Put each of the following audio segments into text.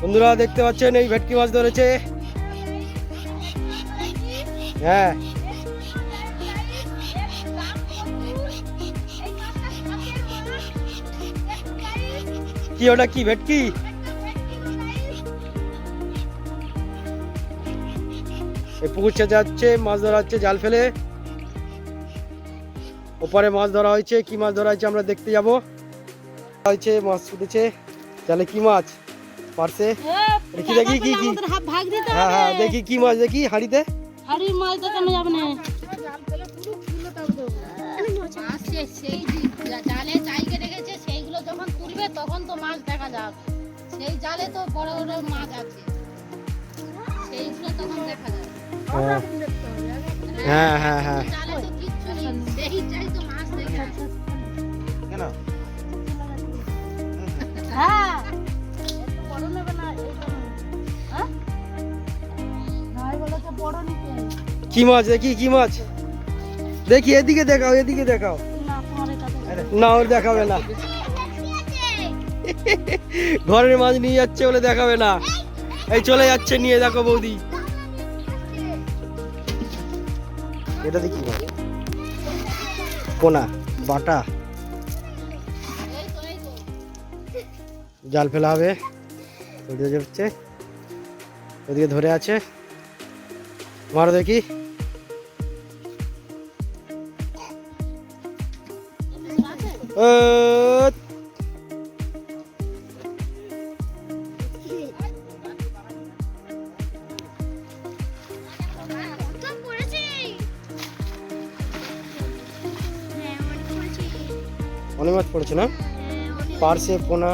বন্ধুরা দেখতে পাচ্ছেন এই ভেটকি মাছ ধরেছে। হ্যাঁ। কি ওটা কি ভেটকি? পুকুর ছেঁচা যাচ্ছে মাছ ধরা হচ্ছে জাল ফেলে। ওপারে মাছ ধরা হয়েছে কি মাছ ধরা হয়েছে আমরা দেখতে যাব। হয়েছে মাছ ছুটেছে জালে কি মাছ? পারছে? দেখি দেখি কি কি? হ্যাঁ হ্যাঁ দেখি কি মাছ দেখি হাড়িতে। হাড়ির মাছ দেখানো যাবে না? সেই জালে চাইকে রেখেছে সেইগুলো যখন তুলবে তখন তো মাছ দেখা যাবে। সেই জালে তো বড় বড় মাছ আছে। সেইগুলো তখন দেখা যাবে। হ্যাঁ হ্যাঁ হ্যাঁ জালে তো কিচ্ছু নেই। সেই চাই তো মাছ দেখে। কেন? হ্যাঁ। বড় নেবে না কি মাছ দেখি, কি মাছ? দেখি, এদিকে দেখাও এদিকে দেখাও। না, ওর দেখাবে না। ঘরের মাছ নিয়ে যাচ্ছে বলে দেখাবে না। এই চলে যাচ্ছে, নিয়ে দেখো বৌদি। এটা দেখি। পোনা বাটা। জাল ফেলা হবে। ওদিকে ধরে আছে। মারো দেখি। অনেক মাছ পড়েছে না? পার্সে পোনা।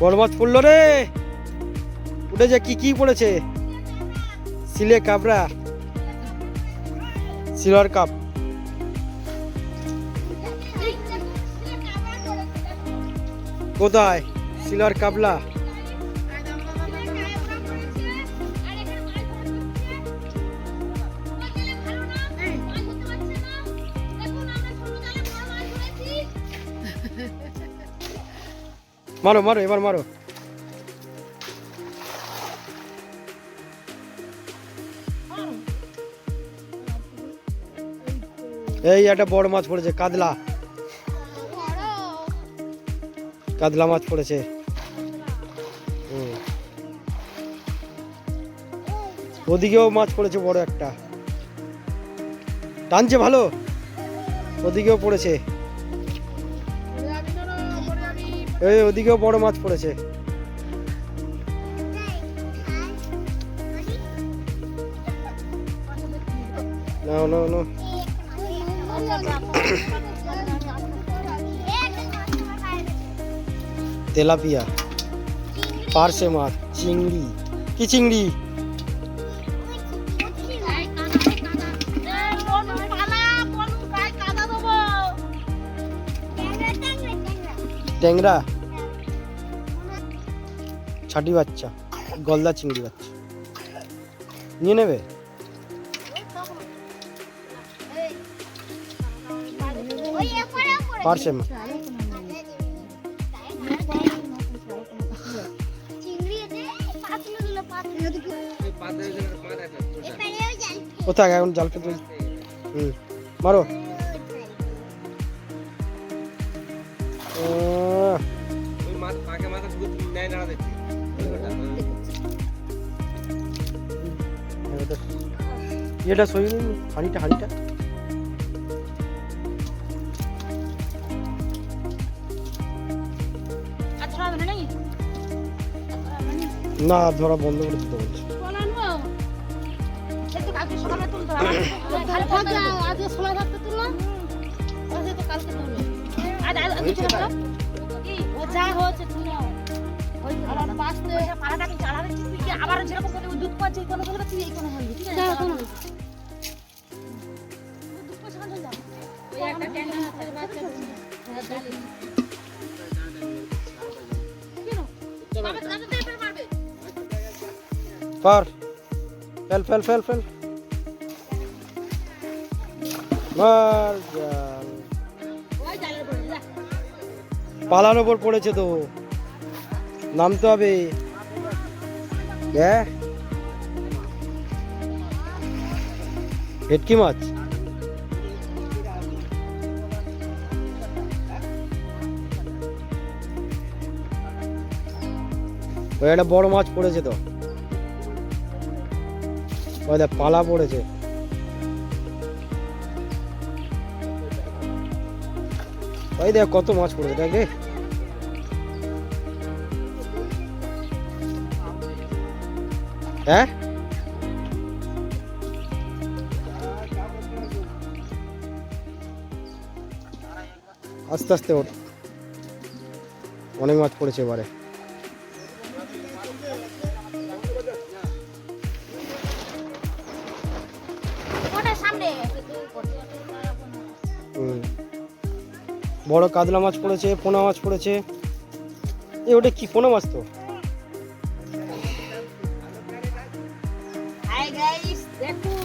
বড় মাছ পড়ল রে উঠেছে কি কি পড়েছে? সিলে কাবরা সিলভার কাপ। কোথায়? সিলভার কাবলা। মারো মারো, এবার মারো। এই একটা বড় মাছ পড়েছে কাতলা কাতলা মাছ পড়েছে। ওদিকেও মাছ পড়েছে বড় একটা। টানছে ভালো? ওদিকেও পড়েছে। এই ওদিকেও বড় মাছ পড়েছে। নাও নাও নাও। তেলাপিয়া। পার্সে মাছ চিংড়ি। কি চিংড়ি? ট্যাংরা। ছাটি বাচ্চা, গলদা চিংড়ি বাচ্চা। নিয়ে নেবে? পার্সে মাছ কোথায় এখন জাল ফেলতে হুম, মারো। আহ, এটা এটা সই হাঁড়িটা হাঁড়িটা। না ধরা বন্ধ করে দিতে বলছে কালকে সকালে তুলতে হবে। আজকে সময় থাকতে তুললাম আজকে তো কালকে তুলবে। আজ আজ আজ কিছু বলো কি ও যা হচ্ছে তুলো ওই আবার পাশে পাড়াটাকে চালাবে তুই কি আবার যেরকম করে দুধ পাচ্ছে এই কোনো বলবে তুই এই কোনো বলবি ঠিক আছে কোনো দুধ পাচ্ছে কাছে যা। ওই একটা ট্যাংরা হাতের বাচ্চা হ্যাঁ, ফের ফেল ফেল ফেল ফেল। মার জাল পালার ওপর পড়েছে তো। নামতে হবে। হ্যাঁ ভেটকি মাছ। ওই একটা বড় মাছ পড়েছে তো। ওই দেখ, পালা পড়েছে। ওই দেখ, কত মাছ পড়েছে, দেখ হ্যাঁ? আস্তে আস্তে ওঠ। অনেক মাছ পড়েছে এবারে। বড় কাতলা মাছ পড়েছে পোনা মাছ পড়েছে। এ ওটা কি পোনা মাছ তো?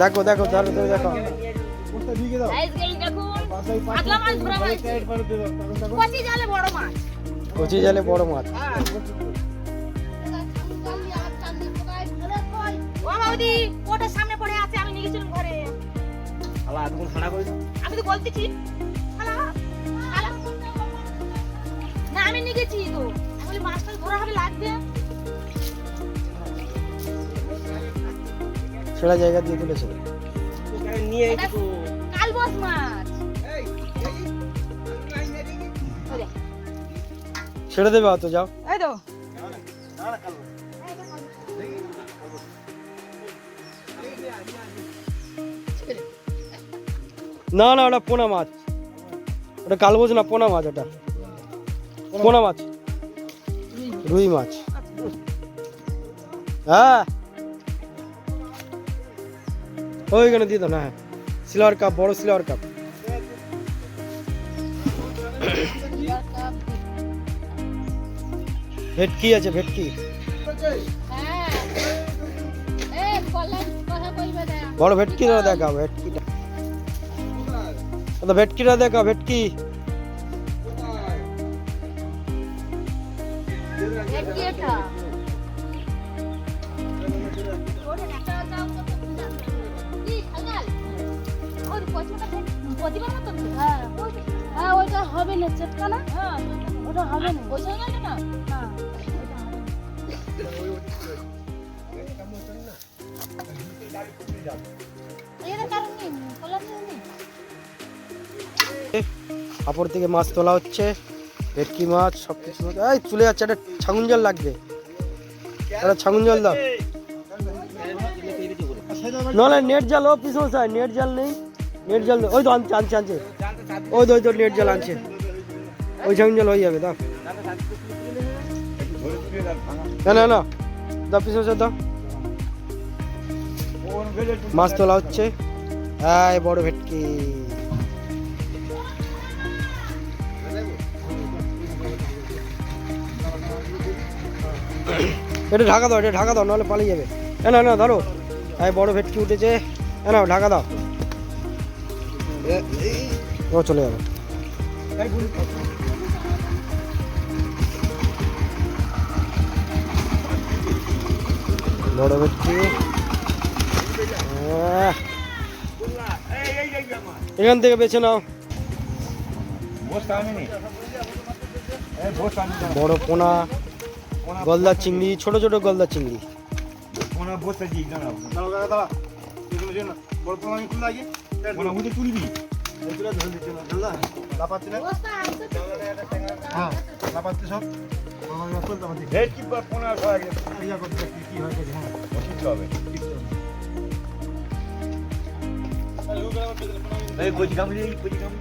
দেখো। দেখো ধরো ধরো দেখো। কচি জালে বড় মাছ। ওটা সামনে পড়ে আছে আমি নিয়ে গেছিলাম ঘরে আমি তো বলতেছি। না আমি নিয়ে গেছি তো। মাছটা ধরা হবে লাগবে? সেরা জায়গা দিয়ে তুলেছে। এটা কালবস মাছ। ছেড়ে দেবে অত যাও। এই তো। না না ওটা পোনা মাছ। ওটা কালবোজ না পোনা মাছ ওটা। পোনা মাছ। রুই মাছ। হ্যাঁ। ওইখানে দিয়ে দাও, না হ্যাঁ। সিলভার কাপ, বড় সিলভার কাপ। ভেটকি আছে, ভেটকি। বড় ভেটকিটা দেখাও, ভেটকিটা। তো ভেটকিটা দেখাও, ভেটকি। ভেটকি এটা। ওইটা হবে না চেপটা না ওটা হবে না ওই না। কাপড় থেকে মাছ তোলা হচ্ছে, ভেটকি মাছ সব কিছু এই, চলে যাচ্ছে, একটা ছাগুন জল লাগবে। একটা ছাগুন জল দাও। নেট জাল ও পিছন নেট জাল নেই। নেট জাল ওই তো আনছে আনছে আনছে। ওই তো ওই তো নেট জাল আনছে। ওই ছাগুন জল হয়ে যাবে, দাও। না না না। দাও, পিছন দাও। মাছ তোলা হচ্ছে। হ্যাঁ বড় ভেটকি। এটা ঢাকা দাও, এটা ঢাকা দাও, নাহলে পালিয়ে যাবে। না না, ধরো। এই বড় ভেটকি উঠেছে। নাও, ঢাকা দাও। ও চলে যাবে। বড় ভেটকি এখান থেকে বেছে নাও। বড় পোনা, গলদা চিংড়ি, ছোট ছোট গলদা চিংড়ি। তুলবি বস্তা আছে তো? ভেটকি বা পোনা খাওয়া গেছে ইয়া করতে কি কি হয় হ্যাঁ ওষুধ হবে এই কচি কামড়ি এই কচি কামড়ি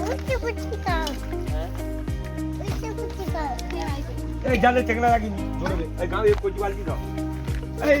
ওই তো কুচি কা ওই তো কুচি কা কে আইছে? এই জালে ধরবে এই গাঁও এই কচি বালতি দাও। এই।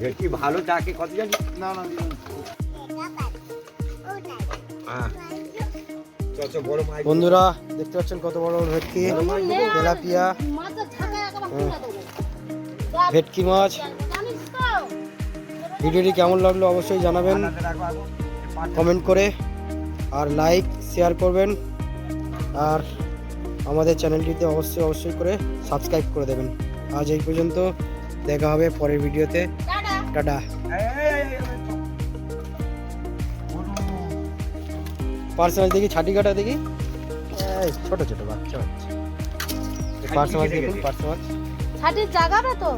ভেটকি ভালো থাকে কত জানি? হ্যাঁ। চ বড় মাছ বন্ধুরা দেখতে পাচ্ছেন কত বড় ভেটকি? তেলাপিয়া। দেবো ভেটকি মাছ। ভিডিওটি কেমন লাগল অবশ্যই জানাবেন। কমেন্ট করে আর লাইক শেয়ার করবেন। আর আমাদের চ্যানেলটিতে অবশ্যই অবশ্যই করে সাবস্ক্রাইব করে দেবেন। আজ এই পর্যন্ত। দেখা হবে পরের ভিডিওতে। টাটা। পার্সোনাল। পার্সে মাছ দেখি ছাটি কাটা দেখি। ছোট ছোট বাচ্চা বাচ্চা। পার্সে মাছ দেখুন পার্সে মাছ ছাটির জায়গাটা তো।